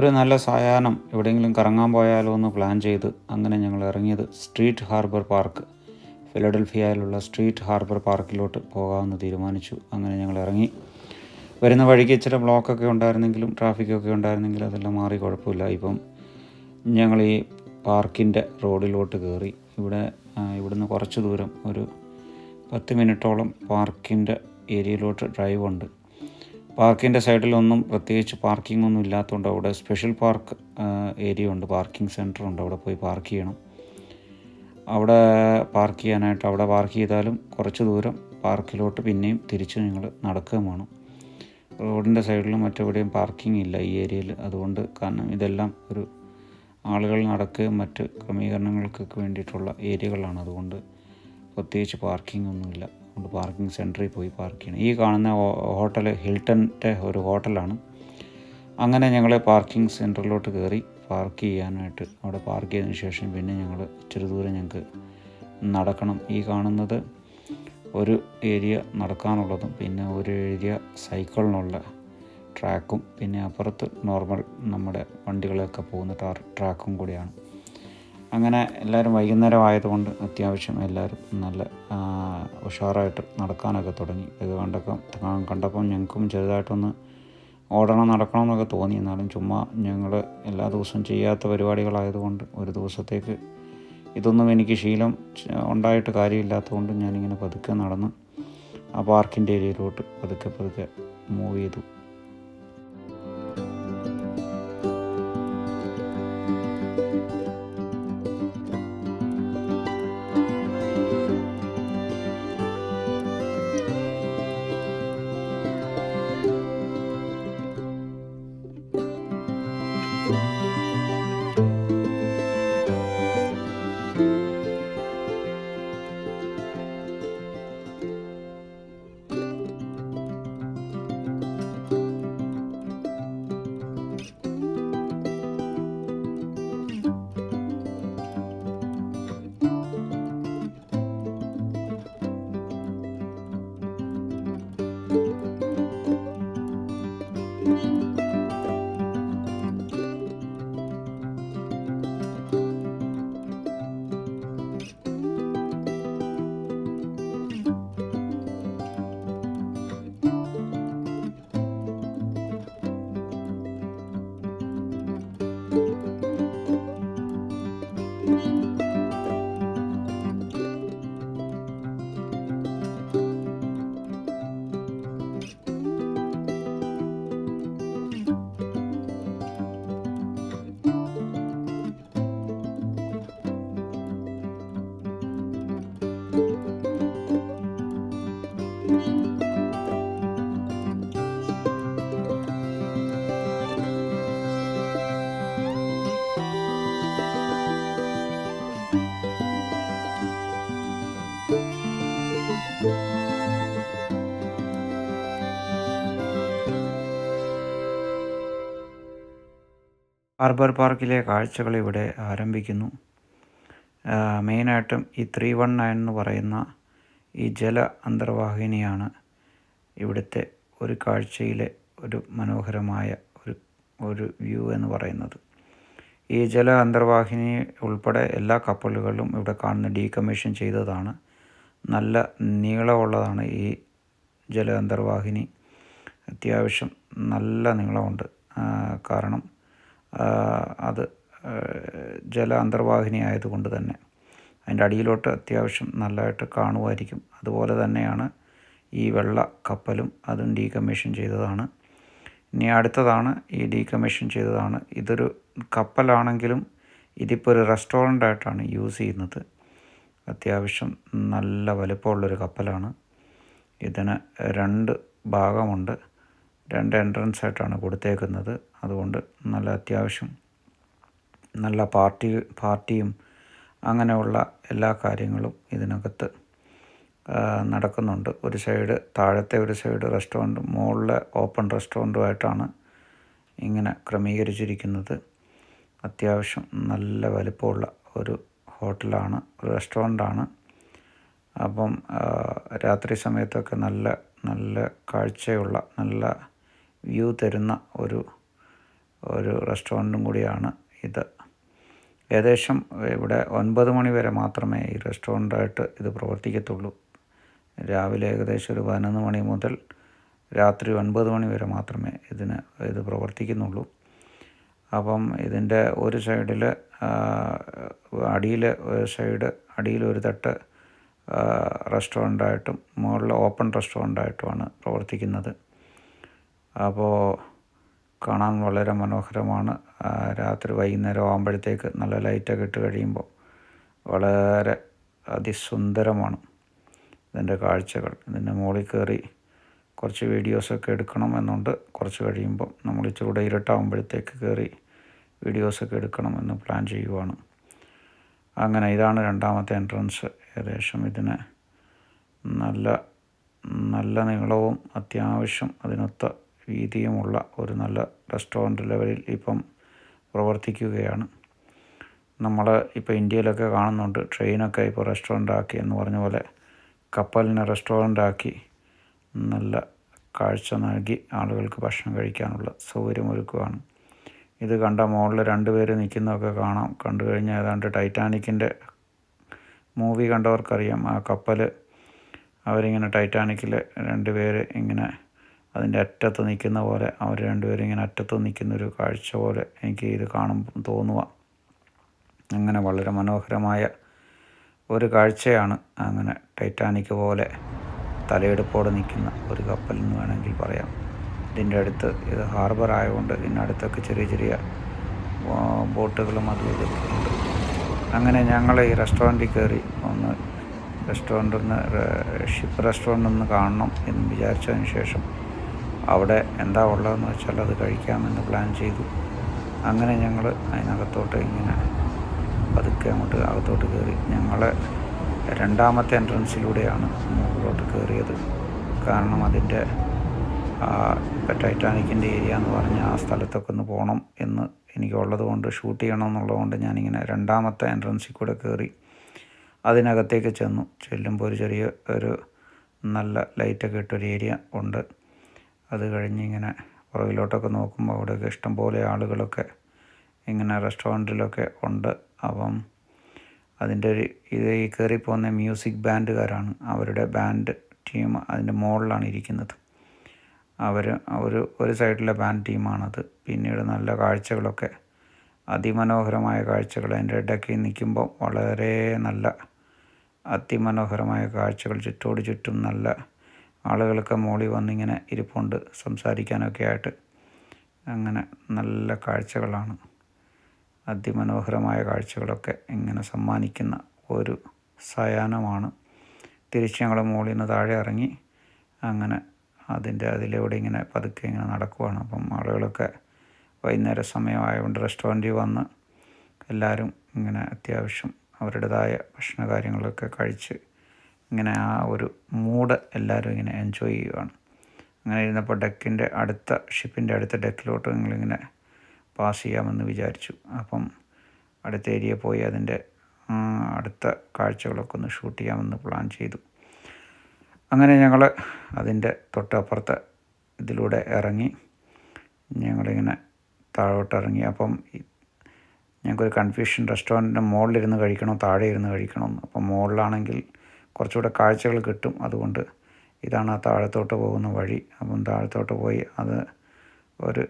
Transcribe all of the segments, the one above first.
ഒരു നല്ല സായാഹ്നം എവിടെയെങ്കിലും കറങ്ങാൻ പോയാലോ എന്ന് പ്ലാൻ ചെയ്ത് അങ്ങനെ ഞങ്ങൾ ഇറങ്ങിയത് സ്ട്രീറ്റ് ഹാർബർ പാർക്ക് ഫിലഡൽഫിയയിലുള്ള സ്ട്രീറ്റ് ഹാർബർ പാർക്കിലോട്ട് പോകാമെന്ന് തീരുമാനിച്ചു. അങ്ങനെ ഞങ്ങൾ ഇറങ്ങി. വരുന്ന വഴിക്ക് ഇച്ചിരി ബ്ലോക്കൊക്കെ ഉണ്ടായിരുന്നെങ്കിലും ട്രാഫിക്കൊക്കെ ഉണ്ടായിരുന്നെങ്കിലും അതെല്ലാം മാറി കുഴപ്പമില്ല. ഇപ്പം ഞങ്ങൾ ഈ പാർക്കിന്റെ റോഡിലോട്ട് കയറി. ഇവിടെ ഇവിടുന്ന് കുറച്ച് ദൂരം ഒരു പത്ത് മിനിറ്റോളം പാർക്കിന്റെ ഏരിയയിലോട്ട് ഡ്രൈവ് ഉണ്ട്. പാർക്കിന്റെ സൈഡിലൊന്നും പ്രത്യേകിച്ച് പാർക്കിംഗ് ഒന്നും ഇല്ലാത്തതുകൊണ്ട് അവിടെ സ്പെഷ്യൽ പാർക്ക് ഏരിയ ഉണ്ട്. പാർക്കിംഗ് സെന്റർ ഉണ്ട്. അവിടെ പോയി പാർക്ക് ചെയ്യണം. അവിടെ പാർക്ക് ചെയ്യാനായിട്ട് അവിടെ പാർക്ക് ചെയ്താലും കുറച്ച് ദൂരം പാർക്കിലോട്ട് പിന്നെയും തിരിച്ച് നിങ്ങൾ നടക്കുകയും വേണം. റോഡിന്റെ സൈഡിലും മറ്റെവിടെയും പാർക്കിംഗ് ഇല്ല ഈ ഏരിയയിൽ. അതുകൊണ്ട് കാരണം ഇതെല്ലാം ഒരു ആളുകൾ നടക്കുകയും മറ്റ് ക്രമീകരണങ്ങൾക്കൊക്കെ വേണ്ടിയിട്ടുള്ള ഏരിയകളാണ്. അതുകൊണ്ട് പ്രത്യേകിച്ച് പാർക്കിംഗ് ഒന്നുമില്ല അതുകൊണ്ട് പാർക്കിംഗ് സെന്ററിൽ പോയി പാർക്ക് ചെയ്യണം. ഈ കാണുന്ന ഹോട്ടൽ ഹിൽട്ടന്റെ ഒരു ഹോട്ടലാണ്. അങ്ങനെ ഞങ്ങൾ പാർക്കിംഗ് സെന്ററിലോട്ട് കയറി പാർക്ക് ചെയ്യാനായിട്ട് അവിടെ പാർക്ക് ചെയ്തതിന് ശേഷം പിന്നെ ഞങ്ങൾ ഇച്ചിരി ദൂരം ഞങ്ങൾക്ക് നടക്കണം. ഈ കാണുന്നത് ഒരു ഏരിയ നടക്കാനുള്ളതും പിന്നെ ഒരു ഏരിയ സൈക്കിളിനുള്ള ട്രാക്കും പിന്നെ അപ്പുറത്ത് നോർമൽ നമ്മുടെ വണ്ടികളൊക്കെ പോകുന്ന ട്രാക്കും കൂടിയാണ്. അങ്ങനെ എല്ലാവരും വൈകുന്നേരം ആയതുകൊണ്ട് അത്യാവശ്യം എല്ലാവരും നല്ല ഉഷാറായിട്ട് നടക്കാനൊക്കെ തുടങ്ങി. ഇത് കണ്ടപ്പം കണ്ടപ്പം ഞങ്ങൾക്കും ചെറുതായിട്ടൊന്ന് ഓടണം നടക്കണം എന്നൊക്കെ തോന്നി. എന്നാലും ചുമ്മാ ഞങ്ങൾ എല്ലാ ദിവസവും ചെയ്യാത്ത പരിപാടികളായതുകൊണ്ട് ഒരു ദിവസത്തേക്ക് ഇതൊന്നും എനിക്ക് ശീലം ഉണ്ടായിട്ട് കാര്യമില്ലാത്തതുകൊണ്ട് ഞാനിങ്ങനെ പതുക്കെ നടന്ന് ആ പാർക്കിന്റെ ഏരിയയിലോട്ട് പതുക്കെ പതുക്കെ മൂവ് ചെയ്തു. ഹാർബർ പാർക്കിലെ കാഴ്ചകൾ ഇവിടെ ആരംഭിക്കുന്നു. മെയിനായിട്ടും ഈ ത്രീ വൺ നയൻ എന്ന് പറയുന്ന ഈ ജല അന്തർവാഹിനിയാണ് ഇവിടുത്തെ ഒരു കാഴ്ചയിലെ ഒരു മനോഹരമായ ഒരു ഒരു വ്യൂ എന്ന് പറയുന്നത്. ഈ ജല അന്തർവാഹിനി ഉൾപ്പെടെ എല്ലാ കപ്പലുകളും ഇവിടെ കാണുന്ന ഡീകമ്മീഷൻ ചെയ്തതാണ്. നല്ല നീളമുള്ളതാണ് ഈ ജല അന്തർവാഹിനി. അത്യാവശ്യം നല്ല നീളമുണ്ട്. കാരണം അത് ജല അന്തർവാഹിനി ആയതുകൊണ്ട് തന്നെ. അതിന്റെ അടിയിലോട്ട് അത്യാവശ്യം നല്ലതായിട്ട് കാണുമായിരിക്കും. അതുപോലെ തന്നെയാണ് ഈ വെള്ള കപ്പലും അതും ഡീകമ്മീഷൻ ചെയ്തതാണ്. ഇനി അടുത്തതാണ് ഈ ഡീകമ്മീഷൻ ചെയ്തതാണ്. ഇതൊരു കപ്പലാണെങ്കിലും ഇതിപ്പോൾ ഒരു റെസ്റ്റോറന്റ് ആയിട്ടാണ് യൂസ് ചെയ്യുന്നത്. അത്യാവശ്യം നല്ല വലിപ്പമുള്ളൊരു കപ്പലാണ്. ഇതിന് രണ്ട് ഭാഗമുണ്ട്. രണ്ട് എൻട്രൻസ് ആയിട്ടാണ് കൊടുത്തേക്കുന്നത്. അതുകൊണ്ട് നല്ല അത്യാവശ്യം നല്ല പാർട്ടി പാർട്ടിയും അങ്ങനെയുള്ള എല്ലാ കാര്യങ്ങളും ഇതിനകത്ത് നടക്കുന്നുണ്ട്. ഒരു സൈഡ് താഴത്തെ ഒരു സൈഡ് റെസ്റ്റോറന്റും മുകളിലെ ഓപ്പൺ റെസ്റ്റോറന്റുമായിട്ടാണ് ഇങ്ങനെ ക്രമീകരിച്ചിരിക്കുന്നത്. അത്യാവശ്യം നല്ല വലിപ്പമുള്ള ഒരു ഹോട്ടലാണ് ഒരു റെസ്റ്റോറന്റാണ് അപ്പം രാത്രി സമയത്തൊക്കെ നല്ല നല്ല കാഴ്ചയുള്ള നല്ല വ്യൂ തരുന്ന ഒരു ഒരു റെസ്റ്റോറന്റും കൂടിയാണ് ഇത്. ഏകദേശം ഇവിടെ ഒൻപത് മണി വരെ മാത്രമേ ഈ റെസ്റ്റോറന്റായിട്ട് ഇത് പ്രവർത്തിക്കത്തുള്ളൂ. രാവിലെ ഏകദേശം ഒരു പതിനൊന്ന് മണി മുതൽ രാത്രി ഒൻപത് മണി വരെ മാത്രമേ ഇതിന് ഇത് പ്രവർത്തിക്കുന്നുള്ളൂ. അപ്പം ഇതിന്റെ ഒരു സൈഡിൽ അടിയിൽ സൈഡ് അടിയിൽ ഒരു തട്ട് റെസ്റ്റോറന്റായിട്ടും മുകളിൽ ഓപ്പൺ റെസ്റ്റോറന്റായിട്ടുമാണ് പ്രവർത്തിക്കുന്നത്. അപ്പോൾ കാണാൻ വളരെ മനോഹരമാണ്. രാത്രി വൈകുന്നേരം ആകുമ്പോഴത്തേക്ക് നല്ല ലൈറ്റൊക്കെ ഇട്ട് കഴിയുമ്പോൾ വളരെ അതിസുന്ദരമാണ് ഇതിന്റെ കാഴ്ചകൾ. ഇതിന്റെ മുകളിൽ കയറി കുറച്ച് വീഡിയോസൊക്കെ എടുക്കണം എന്നുണ്ട്. കുറച്ച് കഴിയുമ്പോൾ നമ്മൾ ഇച്ചിരി കൂടെ ഇരുട്ടാകുമ്പോഴത്തേക്ക് കയറി വീഡിയോസൊക്കെ എടുക്കണം എന്ന് പ്ലാൻ ചെയ്യുവാണ്. അങ്ങനെ ഇതാണ് രണ്ടാമത്തെ എൻട്രൻസ്. ഏകദേശം ഇതിന് നല്ല നല്ല നീളവും അത്യാവശ്യം അതിനൊത്ത വീതിയുമുള്ള ഒരു നല്ല റെസ്റ്റോറന്റ് ലെവലിൽ ഇപ്പം പ്രവർത്തിക്കുകയാണ്. നമ്മൾ ഇപ്പോൾ ഇന്ത്യയിലൊക്കെ കാണുന്നുണ്ട്. ട്രെയിനൊക്കെ ഇപ്പോൾ റെസ്റ്റോറന്റ് ആക്കി എന്ന് പറഞ്ഞ പോലെ കപ്പലിനെ റെസ്റ്റോറന്റ് ആക്കി നല്ല കാഴ്ച നൽകി ആളുകൾക്ക് ഭക്ഷണം കഴിക്കാനുള്ള സൗകര്യമൊരുക്കുകയാണ് ഇത് കണ്ട മുകളിൽ രണ്ടുപേര് നിൽക്കുന്നതൊക്കെ കാണാം. കണ്ടു കഴിഞ്ഞാൽ ഏതാണ്ട് ടൈറ്റാനിക്കിന്റെ മൂവി കണ്ടവർക്കറിയാം. ആ കപ്പൽ അവരിങ്ങനെ ടൈറ്റാനിക്കിൽ രണ്ട് പേര് ഇങ്ങനെ അതിന്റെ അറ്റത്ത് നിൽക്കുന്ന പോലെ അവർ രണ്ടുപേരും ഇങ്ങനെ അറ്റത്ത് നിൽക്കുന്ന ഒരു കാഴ്ച പോലെ എനിക്ക് ഇത് കാണുമ്പോൾ തോന്നുക അങ്ങനെ വളരെ മനോഹരമായ ഒരു കാഴ്ചയാണ് അങ്ങനെ ടൈറ്റാനിക് പോലെ തലയെടുപ്പോടെ നിൽക്കുന്ന ഒരു കപ്പൽ എന്ന് വേണമെങ്കിൽ പറയാം. ഇതിന്റെ അടുത്ത് ഇത് ഹാർബർ ആയതുകൊണ്ട് ഇതിനടുത്തൊക്കെ ചെറിയ ചെറിയ ബോട്ടുകളും അതും ഇതൊക്കെ ഉണ്ട്. അങ്ങനെ ഞങ്ങൾ ഈ റെസ്റ്റോറന്റിൽ കയറി ഒന്ന് റെസ്റ്റോറന്റിൽ നിന്ന് ഷിപ്പ് റെസ്റ്റോറന്റിൽ നിന്ന് കാണണം എന്ന് വിചാരിച്ചതിന് ശേഷം അവിടെ എന്താ ഉള്ളതെന്ന് വെച്ചാൽ അത് കഴിക്കാമെന്ന് പ്ലാൻ ചെയ്തു. അങ്ങനെ ഞങ്ങൾ അതിനകത്തോട്ട് ഇങ്ങനെ പതുക്കെ അങ്ങോട്ട് അകത്തോട്ട് കയറി. ഞങ്ങൾ രണ്ടാമത്തെ എൻട്രൻസിലൂടെയാണ് മുകളിലോട്ട് കയറിയത്. കാരണം അതിന്റെ ഇപ്പം ടൈറ്റാനിക്കിന്റെ ഏരിയ എന്ന് പറഞ്ഞ ആ സ്ഥലത്തൊക്കെ ഒന്ന് പോകണം എന്ന് എനിക്കുള്ളത് കൊണ്ട് ഷൂട്ട് ചെയ്യണം എന്നുള്ളതുകൊണ്ട് ഞാനിങ്ങനെ രണ്ടാമത്തെ എൻട്രൻസിൽ കൂടെ കയറി അതിനകത്തേക്ക് ചെന്നു. ചെല്ലുമ്പോൾ ഒരു ചെറിയ ഒരു നല്ല ലൈറ്റൊക്കെ ഇട്ടൊരു ഏരിയ ഉണ്ട്. അത് കഴിഞ്ഞ് ഇങ്ങനെ പുറകിലോട്ടൊക്കെ നോക്കുമ്പോൾ അവിടെയൊക്കെ ഇഷ്ടംപോലെ ആളുകളൊക്കെ ഇങ്ങനെ റെസ്റ്റോറന്റിലൊക്കെ ഉണ്ട്. അപ്പം അതിന്റെ ഒരു ഇത് ഈ കയറിപ്പോകുന്ന മ്യൂസിക് ബാൻഡുകാരാണ്. അവരുടെ ബാൻഡ് ടീം അതിന്റെ മുകളിലാണ് ഇരിക്കുന്നത്. അവർ ഒരു ഒരു സൈഡിലെ ബാൻഡ് ടീമാണത്. പിന്നീട് നല്ല കാഴ്ചകളൊക്കെ അതിമനോഹരമായ കാഴ്ചകൾ. അതിന്റെ ഇടയ്ക്ക് നിൽക്കുമ്പോൾ വളരെ നല്ല അതിമനോഹരമായ കാഴ്ചകൾ. ചുറ്റോട് ചുറ്റും നല്ല ആളുകളൊക്കെ മോളി വന്നിങ്ങനെ ഇരിപ്പുണ്ട് സംസാരിക്കാനൊക്കെ ആയിട്ട്. അങ്ങനെ നല്ല കാഴ്ചകളാണ്. അതിമനോഹരമായ കാഴ്ചകളൊക്കെ ഇങ്ങനെ സമ്മാനിക്കുന്ന ഒരു സയാനമാണ് തിരിച്ച് ഞങ്ങൾ മുകളിൽ നിന്ന് താഴെ ഇറങ്ങി അങ്ങനെ അതിന്റെ അതിലൂടെ ഇങ്ങനെ പതുക്കെ ഇങ്ങനെ നടക്കുവാണ്. അപ്പം ആളുകളൊക്കെ വൈകുന്നേര സമയമായതുകൊണ്ട് റെസ്റ്റോറന്റിൽ വന്ന് എല്ലാവരും ഇങ്ങനെ അത്യാവശ്യം അവരുടേതായ ഭക്ഷണ കാര്യങ്ങളൊക്കെ കഴിച്ച് ഇങ്ങനെ ആ ഒരു മൂഡ് എല്ലാവരും ഇങ്ങനെ എൻജോയ് ചെയ്യുവാണ്. അങ്ങനെ ഇരുന്നപ്പോൾ ഡെക്കിന്റെ അടുത്ത ഷിപ്പിന്റെ അടുത്ത ഡെക്കിലോട്ട് നിങ്ങളിങ്ങനെ പാസ് ചെയ്യാമെന്ന് വിചാരിച്ചു. അപ്പം അടുത്ത ഏരിയ പോയി അതിന്റെ അടുത്ത കാഴ്ചകളൊക്കെ ഒന്ന് ഷൂട്ട് ചെയ്യാമെന്ന് പ്ലാൻ ചെയ്തു. അങ്ങനെ ഞങ്ങൾ അതിന്റെ തൊട്ടപ്പുറത്തെ ഇതിലൂടെ ഇറങ്ങി. ഞങ്ങളിങ്ങനെ താഴോട്ട് ഇറങ്ങി. അപ്പം ഞങ്ങൾക്കൊരു കൺഫ്യൂഷൻ റെസ്റ്റോറന്റിന്റെ മുകളിലിരുന്ന് കഴിക്കണോ താഴെ ഇരുന്ന് കഴിക്കണമെന്ന് അപ്പം മുകളിലാണെങ്കിൽ കുറച്ചുകൂടെ കാഴ്ചകൾ കിട്ടും. അതുകൊണ്ട് ഇതാണ് ആ താഴത്തോട്ട് പോകുന്ന വഴി. അപ്പം താഴത്തോട്ട് പോയി അത് ഒരു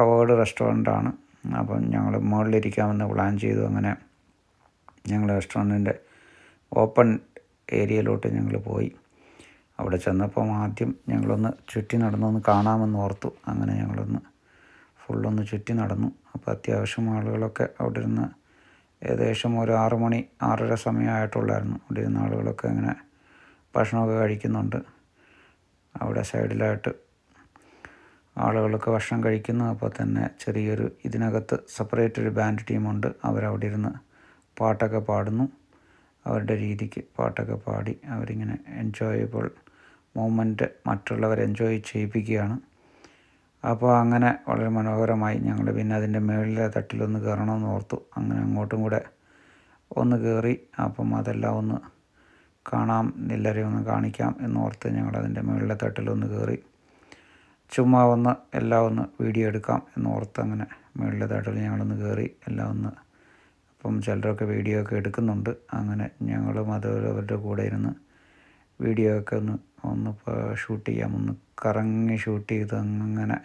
കവേർഡ് റെസ്റ്റോറന്റാണ്. അപ്പം ഞങ്ങൾ മുകളിലിരിക്കാമെന്ന് പ്ലാൻ ചെയ്തു. അങ്ങനെ ഞങ്ങൾ റെസ്റ്റോറന്റിന്റെ ഓപ്പൺ ഏരിയയിലോട്ട് ഞങ്ങൾ പോയി. അവിടെ ചെന്നപ്പോൾ ആദ്യം ഞങ്ങളൊന്ന് ചുറ്റി നടന്നൊന്ന് കാണാമെന്ന് ഓർത്തു. അങ്ങനെ ഞങ്ങളൊന്ന് ഫുള്ളൊന്ന് ചുറ്റി നടന്നു. അപ്പോൾ അത്യാവശ്യം ആളുകളൊക്കെ അവിടെ ഇരുന്ന് ഏകദേശം ഒരു ആറ് മണി ആറര സമയമായിട്ടുള്ളായിരുന്നു. അവിടെ ഇരുന്ന ആളുകളൊക്കെ ഇങ്ങനെ ഭക്ഷണമൊക്കെ കഴിക്കുന്നുണ്ട്. അവിടെ സൈഡിലായിട്ട് ആളുകളൊക്കെ ഭക്ഷണം കഴിക്കുന്നു. അപ്പോൾ തന്നെ ചെറിയൊരു ഇതിനകത്ത് സെപ്പറേറ്റ് ഒരു ബാൻഡ് ടീമുണ്ട് അവരവിടെ ഇരുന്ന് പാട്ടൊക്കെ പാടുന്നു. അവരുടെ രീതിക്ക് പാട്ടൊക്കെ പാടി അവരിങ്ങനെ എൻജോയബിൾ മൂമെന്റ് മറ്റുള്ളവരെ എൻജോയ് ചെയ്യിപ്പിക്കുകയാണ്. അപ്പോൾ അങ്ങനെ വളരെ മനോഹരമായി ഞങ്ങൾ പിന്നെ അതിന്റെ മുകളിലെ തട്ടിലൊന്ന് കയറണമെന്ന് ഓർത്തു. അങ്ങനെ അങ്ങോട്ടും കൂടെ ഒന്ന് കയറി അപ്പം അതെല്ലാം ഒന്ന് കാണാം എല്ലാവരെയും ഒന്ന് കാണിക്കാം എന്നോർത്ത് ഞങ്ങളതിന്റെ മേളിലെ മുകളിലെ തട്ടിലൊന്ന് കയറി. ചുമ്മാ ഒന്ന് എല്ലാം ഒന്ന് വീഡിയോ എടുക്കാം എന്നോർത്ത് അങ്ങനെ മുകളിലെ തട്ടിൽ ഞങ്ങളൊന്ന് കയറി എല്ലാം ഒന്ന് അപ്പം ചിലരൊക്കെ വീഡിയോ ഒക്കെ എടുക്കുന്നുണ്ട്. അങ്ങനെ ഞങ്ങളും അതുപോലെ അവരുടെ കൂടെ ഇരുന്ന് വീഡിയോ ഒക്കെ ഒന്ന് ഒന്ന് ഷൂട്ട് ചെയ്യാം ഒന്ന് കറങ്ങി ഷൂട്ട് ചെയ്ത് അങ്ങനെ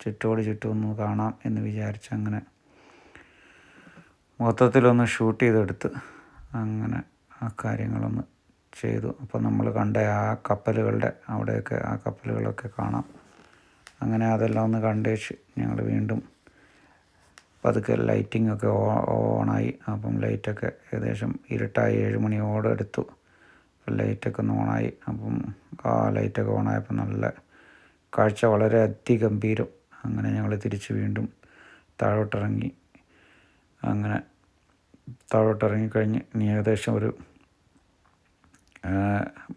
ചുറ്റോട് ചുറ്റും ഒന്ന് കാണാം എന്ന് വിചാരിച്ച് അങ്ങനെ മൊത്തത്തിലൊന്ന് ഷൂട്ട് ചെയ്തെടുത്ത് അങ്ങനെ ആ കാര്യങ്ങളൊന്ന് ചെയ്തു. അപ്പോൾ നമ്മൾ കണ്ട ആ കപ്പലുകളുടെ അവിടെയൊക്കെ ആ കപ്പലുകളൊക്കെ കാണാം. അങ്ങനെ അതെല്ലാം ഒന്ന് കണ്ടേച്ച് ഞങ്ങൾ വീണ്ടും പതുക്കെ ലൈറ്റിംഗ് ഒക്കെ ഓണായി. അപ്പം ലൈറ്റൊക്കെ ഏകദേശം ഇരുട്ടായി. ഏഴ് മണിയോടെ എടുത്തു. ലൈറ്റൊക്കെ ഒന്ന് ഓണായി. അപ്പം ആ ലൈറ്റൊക്കെ ഓണായപ്പോൾ നല്ല കാഴ്ച വളരെ അതിഗംഭീരം അങ്ങനെ ഞങ്ങൾ തിരിച്ച് വീണ്ടും താഴോട്ടിറങ്ങി. അങ്ങനെ താഴോട്ടിറങ്ങിക്കഴിഞ്ഞ് ഇനി ഏകദേശം ഒരു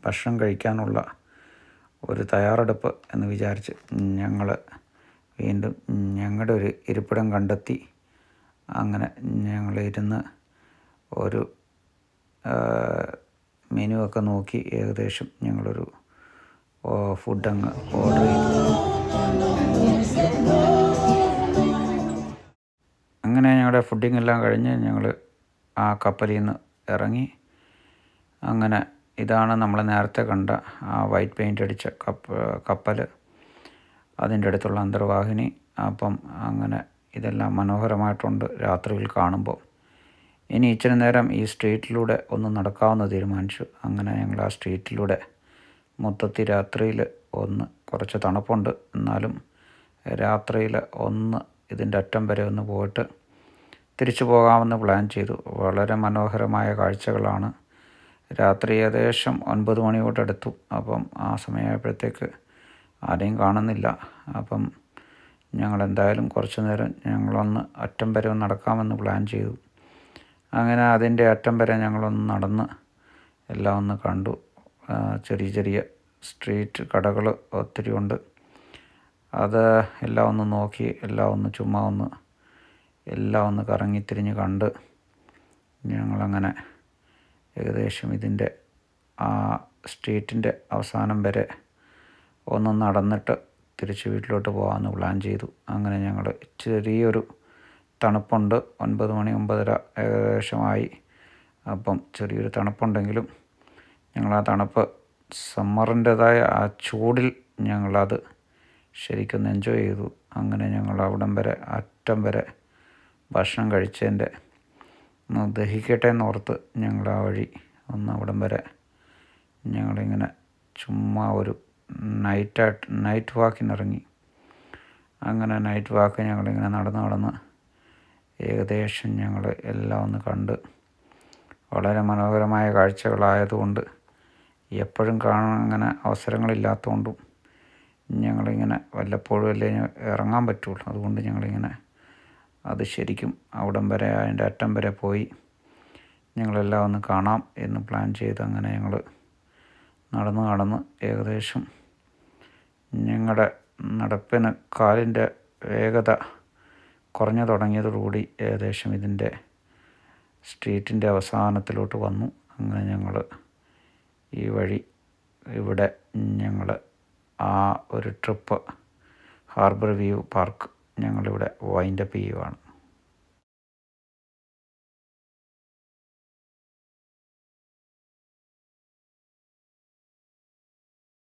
ഭക്ഷണം കഴിക്കാനുള്ള ഒരു തയ്യാറെടുപ്പ് എന്ന് വിചാരിച്ച് ഞങ്ങൾ വീണ്ടും ഞങ്ങളുടെ ഒരു ഇരിപ്പിടം കണ്ടെത്തി. അങ്ങനെ ഞങ്ങളിരുന്ന് ഒരു മെനു ഒക്കെ നോക്കി ഏകദേശം ഞങ്ങളൊരു ഫുഡ് അങ്ങ് ഓർഡർ ചെയ്തു. അങ്ങനെ ഞങ്ങളുടെ ഫുഡിങ് എല്ലാം കഴിഞ്ഞ് ഞങ്ങൾ ആ കപ്പലിൽ നിന്ന് ഇറങ്ങി. അങ്ങനെ ഇതാണ് നമ്മൾ നേരത്തെ കണ്ട ആ വൈറ്റ് പെയിന്റ് അടിച്ച കപ്പ കപ്പൽ അതിന്റെ അടുത്തുള്ള അന്തർവാഹിനി. അപ്പം അങ്ങനെ ഇതെല്ലാം മനോഹരമായിട്ടുണ്ട് രാത്രിയിൽ കാണുമ്പോൾ. ഇനി ഇച്ചിരി നേരം ഈ സ്ട്രീറ്റിലൂടെ ഒന്ന് നടക്കാമെന്ന് തീരുമാനിച്ചു. അങ്ങനെ ഞങ്ങൾ ആ സ്ട്രീറ്റിലൂടെ മൊത്തത്തിൽ രാത്രിയിൽ ഒന്ന് കുറച്ച് തണുപ്പുണ്ട്. എന്നാലും രാത്രിയിൽ ഒന്ന് ഇതിന്റെ അറ്റം വരെ ഒന്ന് പോയിട്ട് തിരിച്ചു പോകാമെന്ന് പ്ലാൻ ചെയ്തു. വളരെ മനോഹരമായ കാഴ്ചകളാണ്. രാത്രി ഏകദേശം ഒൻപത് മണിയോടടുത്തു അപ്പം ആ സമയമായപ്പോഴത്തേക്ക് ആരെയും കാണുന്നില്ല. അപ്പം ഞങ്ങൾ എന്തായാലും കുറച്ച് നേരം ഞങ്ങളൊന്ന് അറ്റം വരെ ഒന്ന് നടക്കാമെന്ന് പ്ലാൻ ചെയ്തു. അങ്ങനെ അതിന്റെ അറ്റം വരെ ഞങ്ങളൊന്ന് നടന്ന് എല്ലാം ഒന്ന് കണ്ടു. ചെറിയ ചെറിയ സ്ട്രീറ്റ് കടകൾ ഒത്തിരി ഉണ്ട്. അത് എല്ലാം ഒന്ന് നോക്കി എല്ലാം ഒന്ന് ചുമ്മാ ഒന്ന് എല്ലാം ഒന്ന് കറങ്ങി കറങ്ങിത്തിരിഞ്ഞ് കണ്ട് ഞങ്ങളങ്ങനെ ഏകദേശം ഇതിന്റെ ആ സ്ട്രീറ്റിന്റെ അവസാനം വരെ ഒന്ന് നടന്നിട്ട് തിരിച്ച് വീട്ടിലോട്ട് പോകാമെന്ന് പ്ലാൻ ചെയ്തു. അങ്ങനെ ഞങ്ങൾ ചെറിയൊരു തണുപ്പുണ്ട്. ഒൻപത് മണി ഒമ്പതര ഏകദേശമായി. അപ്പം ചെറിയൊരു തണുപ്പുണ്ടെങ്കിലും ഞങ്ങൾ ആ തണുപ്പ് സമ്മറിന്റെതായ ആ ചൂടിൽ ഞങ്ങളത് ശരിക്കും എൻജോയ് ചെയ്തു. അങ്ങനെ ഞങ്ങൾ അവിടം വരെ അറ്റം വരെ ഭക്ഷണം കഴിച്ചതിന്റെ ഒന്ന് ദഹിക്കട്ടെ എന്നോർത്ത് ഞങ്ങൾ ആ വഴി ഒന്ന് അവിടം വരെ ഞങ്ങളിങ്ങനെ ചുമ്മാ ഒരു നൈറ്റായിട്ട് നൈറ്റ് വാക്കിനിറങ്ങി അങ്ങനെ നൈറ്റ് വാക്ക് ഞങ്ങളിങ്ങനെ നടന്ന് നടന്ന് ഏകദേശം ഞങ്ങൾ എല്ലാം ഒന്ന് കണ്ട് വളരെ മനോഹരമായ കാഴ്ചകളായതുകൊണ്ട് എപ്പോഴും കാണാൻ അങ്ങനെ അവസരങ്ങളില്ലാത്തതുകൊണ്ടും ഞങ്ങളിങ്ങനെ വല്ലപ്പോഴും അല്ലേ ഇറങ്ങാൻ പറ്റുള്ളൂ. അതുകൊണ്ട് ഞങ്ങളിങ്ങനെ അത് ശരിക്കും അവിടം വരെ അതിന്റെ അറ്റം വരെ പോയി ഞങ്ങളെല്ലാം ഒന്ന് കാണാം എന്ന് പ്ലാൻ ചെയ്ത് അങ്ങനെ ഞങ്ങൾ നടന്ന് നടന്ന് ഏകദേശം ഞങ്ങളുടെ നടപ്പിന് കാലിന്റെ വേഗത കുറഞ്ഞു തുടങ്ങിയതോടുകൂടി ഏകദേശം ഇതിന്റെ സ്ട്രീറ്റിന്റെ അവസാനത്തിലോട്ട് വന്നു. അങ്ങനെ ഞങ്ങൾ ഈ വഴി ഇവിടെ ഞങ്ങൾ ആ ഒരു ട്രിപ്പ് ഹാർബർ വ്യൂ പാർക്ക് ഞങ്ങളിവിടെ വൈൻഡപ്പ് ചെയ്യുവാണ്.